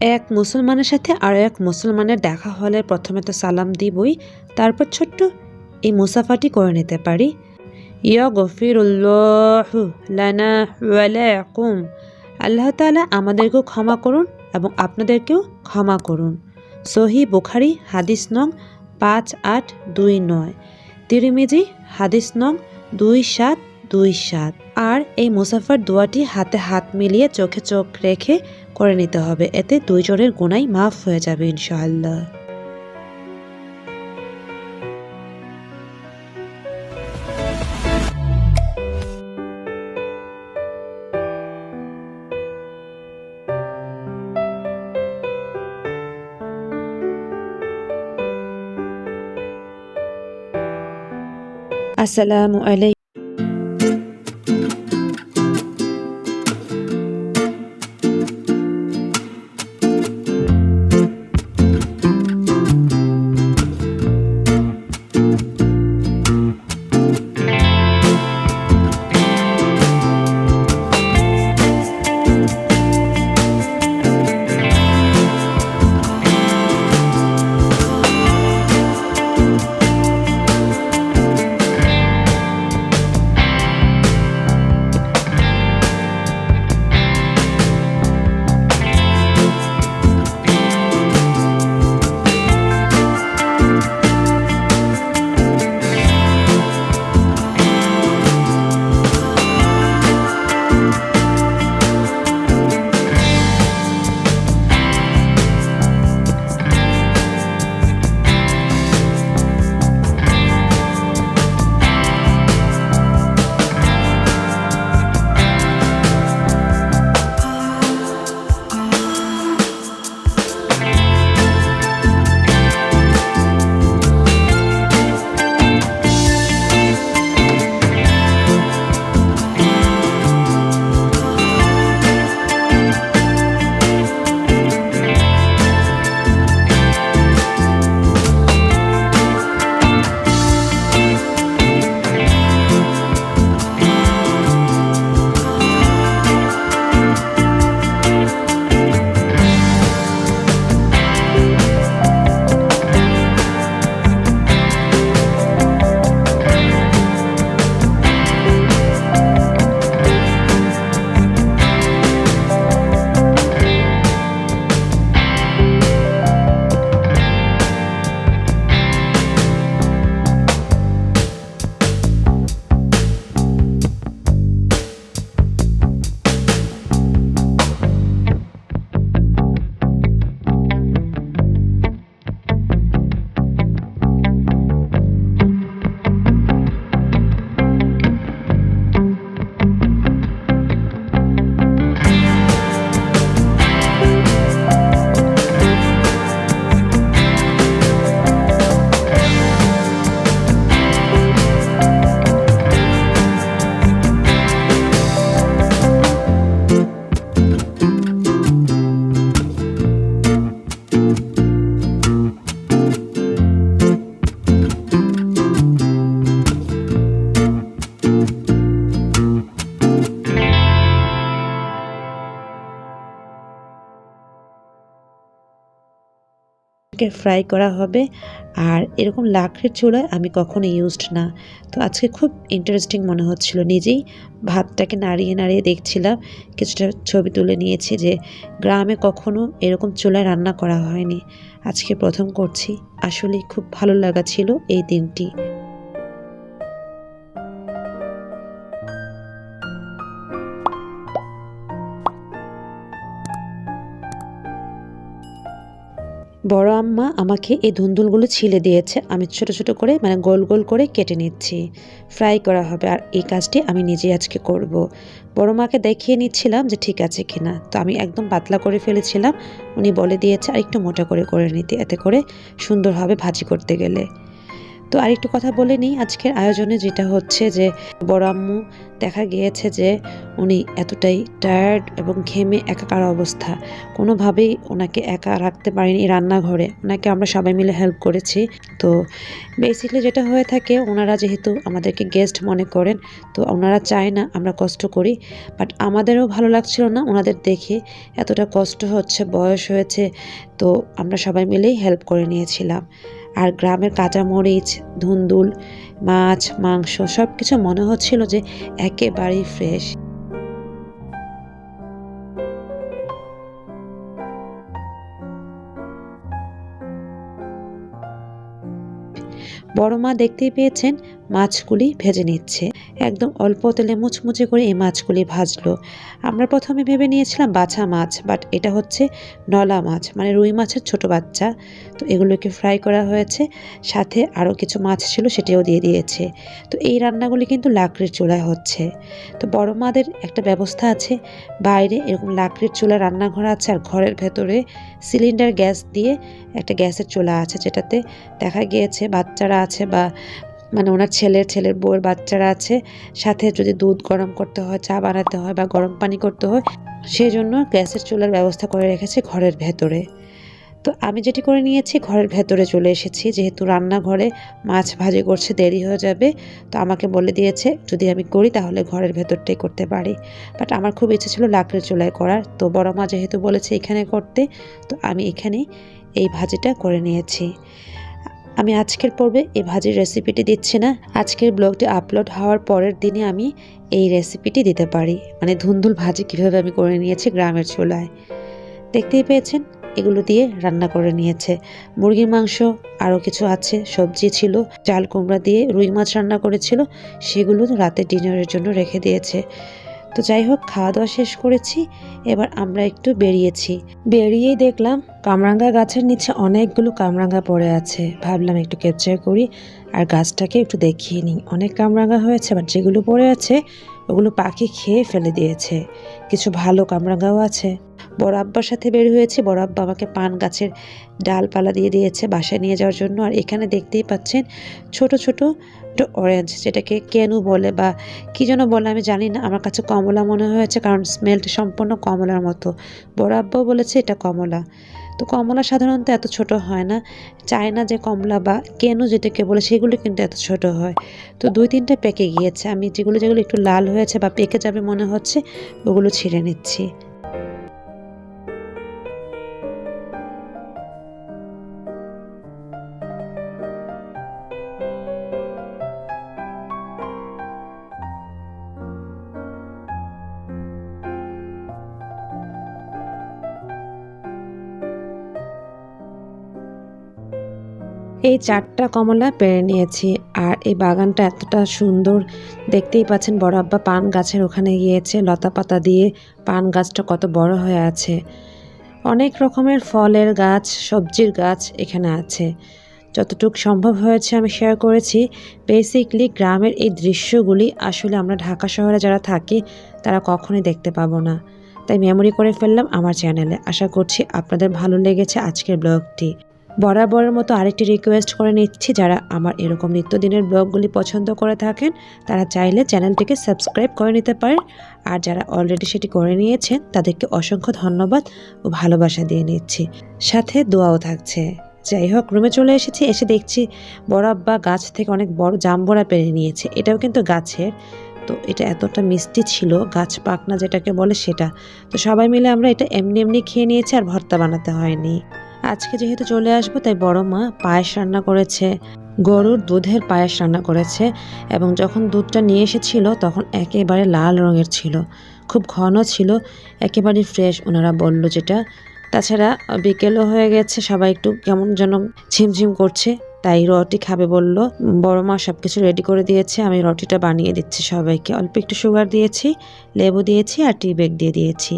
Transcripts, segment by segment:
এক মুসলমানের সাথে আরও এক মুসলমানের দেখা হলে প্রথমে তো সালাম দিবই, তারপর ছোট্ট এই মুসাফাটি করে নিতে পারি। লানা আল্লাহ তাআলা আমাদেরকেও ক্ষমা করুন এবং আপনাদেরকেও ক্ষমা করুন। সহি বুখারি, হাদিস নং পাঁচ আট দুই নয়। তিরিমিজি, হাদিস নং দুই সাত দুই সাত। আর এই মুসাফার দোয়াটি হাতে হাত মিলিয়ে চোখে চোখ রেখে করে নিতে হবে। এতে দুইজনের গুণাই মাফ হয়ে যাবে ইনশাআল্লাহ। আসসালামু আলাইকুম। কে ফ্রাই করা হবে। আর এরকম লাকড়ির চুলায় আমি কখনো ইউজড না। তো আজকে খুব ইন্টারেস্টিং মনে হচ্ছিল নিজেই। ভাতটাকে নাড়িয়ে নাড়িয়ে দেখছিলাম। কিছুটা ছবি তুলে নিয়েছি যে গ্রামে কখনো এরকম চুলায় রান্না করা হয়নি। আজকে প্রথম করছি। আসলেই খুব ভালো লাগা ছিল এই দিনটি। বড় আম্মা আমাকে এই ধুন্দুলগুলো ছিলে দিয়েছে। আমি ছোট ছোট করে মানে গোল গোল করে কেটে নিচ্ছি। ফ্রাই করা হবে আর এই কাজটি আমি নিজে আজকে করব। বড় মাকে দেখিয়ে নিচ্ছিলাম যে ঠিক আছে কিনা। তো আমি একদম পাতলা করে ফেলেছিলাম। উনি বলে দিয়েছে আর একটু মোটা করে করে নিতে। এতে করে সুন্দরভাবে ভাজি করতে গেলে। তো আরেকটু কথা বলে নিই আজকের আয়োজনে যেটা হচ্ছে যে বড় আম্মু দেখা গিয়েছে যে উনি এতটাই টায়ার্ড এবং ঘেমে একাকার অবস্থা। কোনোভাবেই ওনাকে একা রাখতে পারিনি রান্নাঘরে। ওনাকে আমরা সবাই মিলে হেল্প করেছি। তো বেসিকলি যেটা হয়ে থাকে, ওনারা যেহেতু আমাদেরকে গেস্ট মনে করেন, তো ওনারা চায় না আমরা কষ্ট করি। বাট আমাদেরও ভালো লাগছিল না ওনাদের দেখে। এতটা কষ্ট হচ্ছে, বয়স হয়েছে, তো আমরা সবাই মিলেই হেল্প করে নিয়েছিলাম। আর গ্রামের কাঁচামরিচ ধুন্দুল, মাছ, মাংস সব কিছু মনে হচ্ছিল যে একেবারেই ফ্রেশ বড় মা দেখতেই পেয়েছেন মাছগুলি ভেজে নিচ্ছে। একদম অল্প তেলে মুচমুচে করে এই মাছগুলি ভাজলো। আমরা প্রথমে ভেবে নিয়েছিলাম বাছা মাছ বাট এটা হচ্ছে নলা মাছ মানে রুই মাছের ছোট বাচ্চা। তো এগুলোকে ফ্রাই করা হয়েছে। সাথে আরও কিছু মাছ ছিল সেটিও দিয়ে দিয়েছে। তো এই রান্নাগুলি কিন্তু লাকড়ির চুলায় হচ্ছে। তো বড় মাদের একটা ব্যবস্থা আছে। বাইরে এরকম লাকড়ির চুলা রান্নাঘর আছে আর ঘরের ভেতরে সিলিন্ডার গ্যাস দিয়ে একটা গ্যাসের চুলা আছে যেটাতে দেখা গিয়েছে বাচ্চারা আছে বা মানে ওনার ছেলের ছেলের বউয়ের বাচ্চারা আছে, সাথে যদি দুধ গরম করতে হয়, চা বানাতে হয় বা গরম পানি করতে হয় সেই জন্য গ্যাসের চুলার ব্যবস্থা করে রেখেছে ঘরের ভেতরে। তো আমি যেটি করে নিয়েছি, ঘরের ভেতরে চলে এসেছি। যেহেতু রান্নাঘরে মাছ ভাজি করছে, দেরি হয়ে যাবে, তো আমাকে বলে দিয়েছে, যদি আমি করি, তাহলে ঘরের ভেতরটাই করতে পারি। বাট আমার খুব ইচ্ছে ছিল লাকড়ির চুলায় করার। তো বড় মা যেহেতু বলেছে এখানে করতে, তো আমি এখানে এই ভাজিটা করে নিয়েছি। আমি আজকের পর্বে এই ভাজির রেসিপিটি দিচ্ছি না। আজকের ব্লগটি আপলোড হওয়ার পরের দিনে আমি এই রেসিপিটি দিতে পারি। মানে ধুন্দুল ভাজি কীভাবে আমি করে নিয়েছি গ্রামের চুলায়। দেখতেই পেয়েছেন, এগুলো দিয়ে রান্না করে নিয়েছে। মুরগির মাংস, আরও কিছু আছে, সবজি ছিল, চাল কুমড়া দিয়ে রুই মাছ রান্না করেছিল, সেগুলো রাতে ডিনারের জন্য রেখে দিয়েছে। তো যাই হোক খাওয়া দাওয়া শেষ করেছি। এবার আমরা একটু বেরিয়েছি। বেরিয়েই দেখলাম কামরাঙ্গা গাছের নিচে অনেকগুলো কামরাঙ্গা পড়ে আছে। ভাবলাম একটু ক্যাপচার করি আর গাছটাকে একটু দেখিয়ে নিই। অনেক কামরাঙ্গা হয়েছে বাট যেগুলো পড়ে আছে, ওগুলো পাখি খেয়ে ফেলে দিয়েছে। কিছু ভালো কামরাঙ্গাও আছে। বড় আব্বার সাথে বের হয়েছে। বড় আব্বা আমাকে পান গাছের ডালপালা দিয়ে দিয়েছে বাসায় নিয়ে যাওয়ার জন্য। আর এখানে দেখতেই পাচ্ছেন ছোট ছোট একটু অরেঞ্জ যেটাকে কেনু বলে বা কী যেন বলে আমি জানি না। আমার কাছে কমলা মনে হয়েছে কারণ স্মেলটা সম্পূর্ণ কমলার মতো। বড় বলেছে এটা কমলা। তো কমলা সাধারণত এত ছোট হয় না। চায় না যে কমলা বা কেনু যেটাকে বলে সেগুলো কিন্তু এত ছোট হয়। তো দুই তিনটা পেকে গিয়েছে। আমি যেগুলো যেগুলো একটু লাল হয়েছে বা পেকে যাবে মনে হচ্ছে, ওগুলো ছিঁড়ে নিচ্ছি। এই চারটা কমলা পেরে নিয়েছি। আর এই বাগানটা এতটা সুন্দর, দেখতেই পাচ্ছেন বড় আব্বা পান গাছের ওখানে গিয়েছে, লতা পাতা দিয়ে পান গাছটা কত বড় হয়ে আছে। অনেক রকমের ফলের গাছ, সবজির গাছ এখানে আছে। যতটুকু সম্ভব হয়েছে আমি শেয়ার করেছি। বেসিকলি গ্রামের এই দৃশ্যগুলি আসলে আমরা ঢাকা শহরে যারা থাকি, তারা কখনোই দেখতে পাবো না। তাই মেমোরি করে ফেললাম আমার চ্যানেলে আশা করছি আপনাদের ভালো লেগেছে আজকের ব্লগটি বরাবরের মতো আরেকটি রিকোয়েস্ট করে নিচ্ছি, যারা আমার এরকম নিত্যদিনের ব্লগগুলি পছন্দ করে থাকেন, তারা চাইলে চ্যানেলটিকে সাবস্ক্রাইব করে নিতে পারেন। আর যারা অলরেডি সেটি করে নিয়েছেন, তাদেরকে অসংখ্য ধন্যবাদ ও ভালোবাসা দিয়ে নিচ্ছি। সাথে দোয়াও থাকছে। যাই হোক রুমে চলে এসেছি, এসে দেখছি বড় আব্বা গাছ থেকে অনেক বড় জাম্বরা পেরে নিয়েছে। এটাও কিন্তু গাছের। তো এটা এতটা মিষ্টি ছিল, গাছ পাকনা যেটাকে বলে সেটা। তো সবাই মিলে আমরা এটা এমনি এমনি খেয়ে নিয়েছি, আর ভর্তা বানাতে হয়নি। আজকে যেহেতু চলে আসব, তাই বড় মা পায়েস রান্না করেছে, গরুর দুধের পায়েস রান্না করেছে এবং যখন দুধটা নিয়ে এসেছিল তখন একেবারে লাল রঙের ছিল, খুব ঘন ছিল, একেবারে ফ্রেশ ওনারা বলল যেটা। তাছাড়া বিকেলও হয়ে গেছে, সবাই একটু কেমন যেন ঝিমঝিম করছে, তাই রুটি খাবে বলল, বড় মা সব কিছু রেডি করে দিয়েছে, আমি রুটিটা বানিয়ে দিচ্ছি সবাইকে, অল্প একটু সুগার দিয়েছি, লেবু দিয়েছি আর টি বেগ দিয়ে দিয়েছি।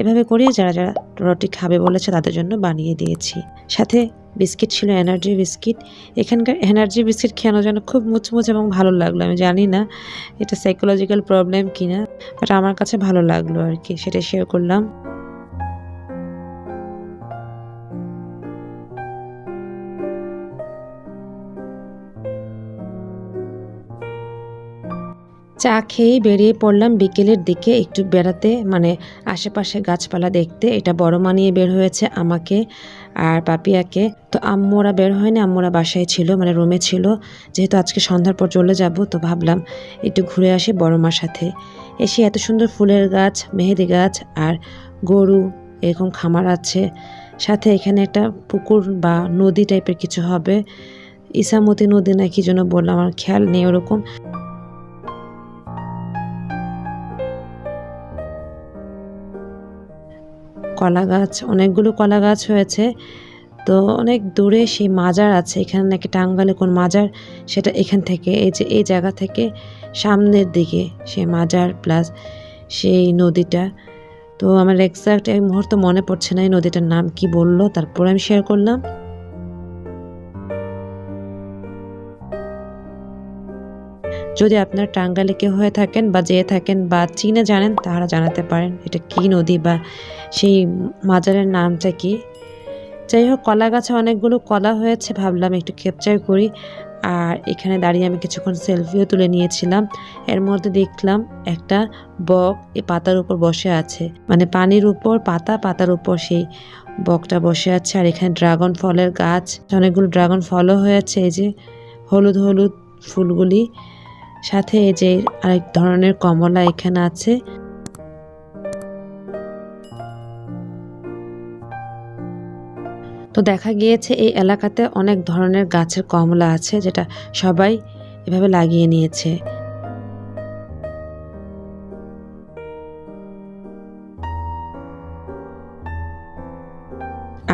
এভাবে করে যারা যারা রুটি খাবে বলেছে তাদের জন্য বানিয়ে দিয়েছি। সাথে বিস্কিট ছিল এনার্জি বিস্কিট। এখানকার এনার্জি বিস্কিট খেয়ানো যেন খুব মুচমুচ এবং ভালো লাগল। আমি জানি না এটা সাইকোলজিক্যাল প্রবলেম কিনা বাট আমার কাছে ভালো লাগল আর কি সেটা শেয়ার করলাম। চা খেয়েই বেরিয়ে পড়লাম বিকেলের দিকে একটু বেড়াতে। মানে আশেপাশে গাছপালা দেখতে। এটা বড় মা নিয়ে বের হয়েছে আমাকে আর পাপিয়াকে। তো আম্মুরা বের হয়নি, আম্মুরা বাসায় ছিল মানে রুমে ছিল। যেহেতু আজকে সন্ধ্যার পর চলে যাব, তো ভাবলাম একটু ঘুরে আসি বড় মার সাথে। এসে এত সুন্দর ফুলের গাছ, মেহেদি গাছ আর গরু, এরকম খামার আছে। সাথে এখানে একটা পুকুর বা নদী টাইপের কিছু হবে। ইসামতি নদী না কি যেন বললাম, আমার খেয়াল নেই ওরকম। কলা গাছ অনেকগুলো কলা গাছ হয়েছে। তো অনেক দূরে সেই মাজার আছে, এখানে নাকি টাঙ্গালে কোন মাজার, সেটা এখান থেকে, এই যে, এই জায়গা থেকে সামনের দিকে সেই মাজার প্লাস সেই নদীটা। তো আমার এক্সাক্ট এই মুহূর্তে মনে পড়ছে না এই নদীটার নাম কি বলল, তারপরে আমি শেয়ার করলাম। যদি আপনার টাঙ্গালে কেউ হয়ে থাকেন বা যেয়ে থাকেন বা চীনে জানেন তারা জানাতে পারেন এটা কি নদী বা সেই মাজারের নামটা কি। যাই হোক কলা গাছে অনেকগুলো কলা হয়েছে, ভাবলাম একটু ক্যাপচার করি। আর এখানে দাঁড়িয়ে আমি কিছুক্ষণ সেলফিও তুলে নিয়েছিলাম। এর মধ্যে দেখলাম একটা বক এই পাতার উপর বসে আছে। মানে পানির উপর, পাতা, পাতার উপর সেই বকটা বসে আছে। আর এখানে ড্রাগন ফলের গাছ, অনেকগুলো ড্রাগন ফলও হয়েছে। এই যে হলুদ হলুদ ফুলগুলি সাথে এই যে আরেক ধরনের কমলা এখানে আছে। তো দেখা গিয়েছে এই এলাকাতে অনেক ধরনের গাছের কমলা আছে, যেটা সবাই এভাবে লাগিয়ে নিয়েছে।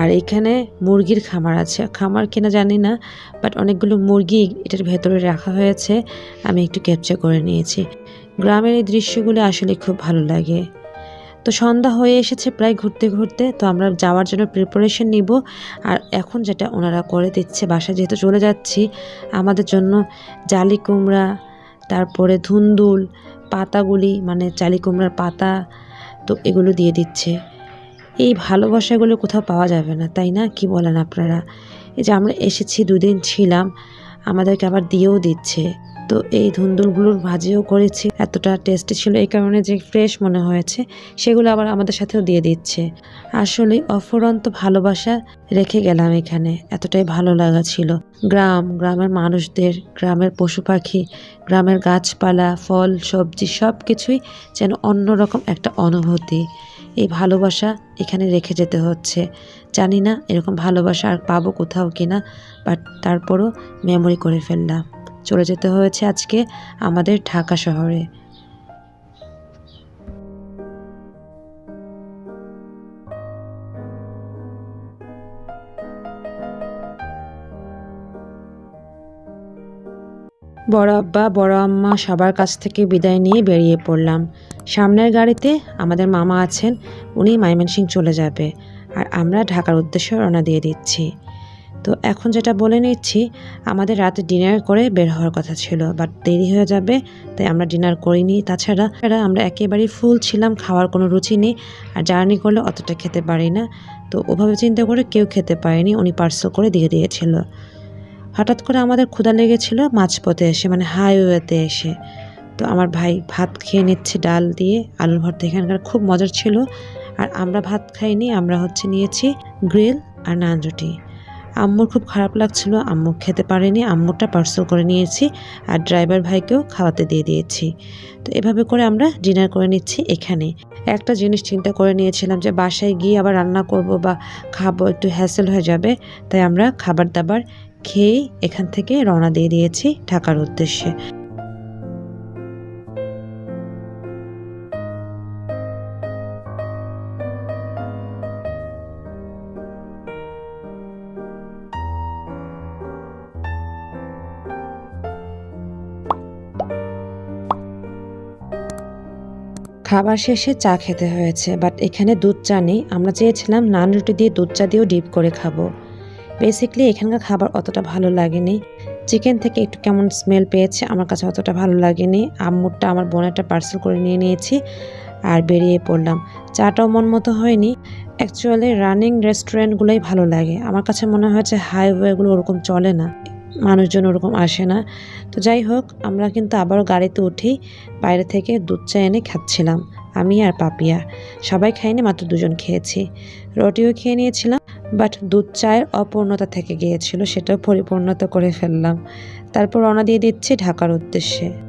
আর এখানে মুরগির খামার আছে। খামার কিনা জানি না বাট অনেকগুলো মুরগি এটার ভেতরে রাখা হয়েছে। আমি একটু ক্যাপচার করে নিয়েছি। গ্রামের এই দৃশ্যগুলো আসলে খুব ভালো লাগে। তো সন্ধ্যা হয়ে এসেছে প্রায় ঘুরতে ঘুরতে, তো আমরা যাওয়ার জন্য প্রিপারেশন নিব। আর এখন যেটা ওনারা করে দিচ্ছে, বাসায় যেহেতু চলে যাচ্ছি, আমাদের জন্য জালি কুমড়া, তারপরে ধুন্দুল, পাতাগুলি মানে জালি কুমড়ার পাতা, তো এগুলো দিয়ে দিচ্ছে। এই ভালোবাসাগুলো কোথাও পাওয়া যাবে না, তাই না? কি বলেন আপনারা? এই যে আমরা এসেছি, দুদিন ছিলাম, আমাদেরকে আবার দিয়েও দিচ্ছে। তো এই ধুন্দুলগুলোর ভাজিও করেছি, এতটা টেস্টি ছিল, এই কারণে যে ফ্রেশ মনে হয়েছে, সেগুলো আবার আমাদের সাথেও দিয়ে দিচ্ছে। আসলে অফুরন্ত ভালোবাসা রেখে গেলাম এখানে, এতটাই ভালো লাগা ছিল। গ্রাম, গ্রামের মানুষদের, গ্রামের পশু পাখি, গ্রামের গাছপালা, ফল, সবজি সব কিছুই যেন অন্যরকম একটা অনুভূতি। এই ভালোবাসা এখানে রেখে যেতে হচ্ছে। জানি না এরকম ভালোবাসা আর পাবো কোথাও কিনা বাট তারপরও মেমোরি করে ফেললাম। চলে যেতে হয়েছে আজকে আমাদের ঢাকা শহরে। বড় আব্বা, বড় আম্মা সবার কাছ থেকে বিদায় নিয়ে বেরিয়ে পড়লাম। সামনের গাড়িতে আমাদের মামা আছেন, উনি ময়মনসিং চলে যাবে আর আমরা ঢাকার উদ্দেশ্যে রওনা দিয়ে দিচ্ছি। তো এখন যেটা বলে নিচ্ছি, আমাদের রাতে ডিনার করে বের হওয়ার কথা ছিল বাট দেরি হয়ে যাবে, তাই আমরা ডিনার করিনি। তাছাড়া আমরা একেবারেই ফুল ছিলাম, খাওয়ার কোনো রুচি নেই আর জার্নি করলে অতটা খেতে পারি না। তো ওভাবে চিন্তা করে কেউ খেতে পারেনি, উনি পার্সেল করে দিয়ে দিয়েছিল। হঠাৎ করে আমাদের ক্ষুধা লেগেছিল মাঝপথে এসে মানে হাইওয়েতে এসে। তো আমার ভাই ভাত খেয়ে নিচ্ছে ডাল দিয়ে, আলুর ভর্তা। এখানকার খুব মজার ছিল। আর আমরা ভাত খাইনি, আমরা হচ্ছে নিয়েছি গ্রিল আর নান রুটি আম্মুর খুব খারাপ লাগছিল, আম্মু খেতে পারেনি, আম্মুরটা পার্সেল করে নিয়েছি আর ড্রাইভার ভাইকেও খাওয়াতে দিয়ে দিয়েছি। তো এভাবে করে আমরা ডিনার করে নিচ্ছি এখানে। একটা জিনিস চিন্তা করে নিয়েছিলাম যে বাসায় গিয়ে আবার রান্না করব বা খাব, একটু হ্যাসেল হয়ে যাবে। তাই আমরা খাবার দাবার খেয়েই এখান থেকে রওনা দিয়ে দিয়েছি ঢাকার উদ্দেশ্যে। খাবার শেষে চা খেতে হয়েছে বাট এখানে দুধ চা নেই। আমরা চেয়েছিলাম নান রুটি দিয়ে দুধ চা দিয়েও ডিপ করে খাব। বেসিকলি এখানকার খাবার অতটা ভালো লাগেনি। চিকেন থেকে একটু কেমন স্মেল পেয়েছে, আমার কাছে অতটা ভালো লাগেনি। আম্মুরটা আমার বোনেরটা পার্সেল করে নিয়ে নিয়েছি আর বেরিয়ে পড়লাম। চাটাও মন মতো হয়নি। অ্যাকচুয়ালি রানিং রেস্টুরেন্টগুলোই ভালো লাগে। আমার কাছে মনে হয়েছে হাইওয়েগুলো ওরকম চলে না। মানুষজন ওরকম আসে না। তো যাই হোক, আমরা কিন্তু আবারও গাড়িতে উঠেই বাইরে থেকে দুধ চা এনে খাচ্ছিলাম। আমি আর পাপিয়া। সবাই খাইনি, মাত্র দুজন খেয়েছি। রুটিও খেয়ে নিয়েছিলাম, বাট দুধ চায়ের অপূর্ণতা থেকে গিয়েছিল, সেটাও পরিপূর্ণতা করে ফেললাম। তারপর রওনা দিয়ে দিচ্ছি ঢাকার উদ্দেশ্যে।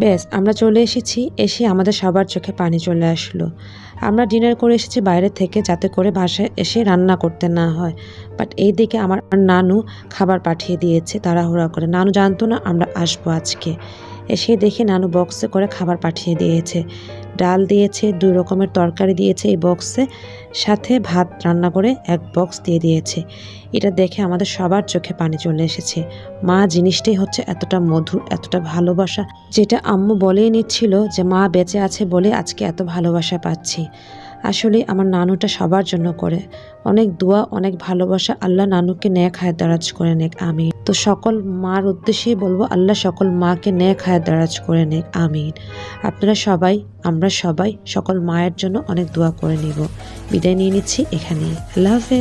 ব্যাস আমরা চলে এসেছি, এসে আমাদের সবার চোখে পানি চলে আসলো। আমরা ডিনার করে এসেছি বাইরে থেকে যাতে করে বাসায় এসে রান্না করতে না হয়। বাট এই দিকে আমার নানু খাবার পাঠিয়ে দিয়েছে, তাড়াহুড়া করে। নানু জানতো না আমরা আসব আজকে। এসে দেখে নানু বক্সে করে খাবার পাঠিয়ে দিয়েছে। ডাল দিয়েছে, দুই রকমের তরকারি দিয়েছে এই বক্সে সাথে ভাত রান্না করে এক বক্স দিয়ে দিয়েছে। এটা দেখে আমাদের সবার চোখে পানি চলে এসেছে। মা জিনিসটাই হচ্ছে এতটা মধুর, এতটা ভালোবাসা, যেটা আম্মু বলেই নিচ্ছিল যে, মা বেঁচে আছে বলে আজকে এত ভালোবাসা পাচ্ছি। আসলে আমার নানুটা সবার জন্য করে। অনেক দোয়া, অনেক ভালোবাসা আল্লাহ নানুকে ন্যাক হায়াত দারাজ করে নেক, আমিন। তো সকল মার উদ্দেশ্যেই বলব, আল্লাহ সকল মাকে নে খায় দারাজ করে নে আমিন। আপনারা সবাই, আমরা সবাই সকল মায়ের জন্য অনেক দোয়া করে নিব। বিদায় নিয়ে নিচ্ছি এখানেই। আল্লাহ হাফেজ।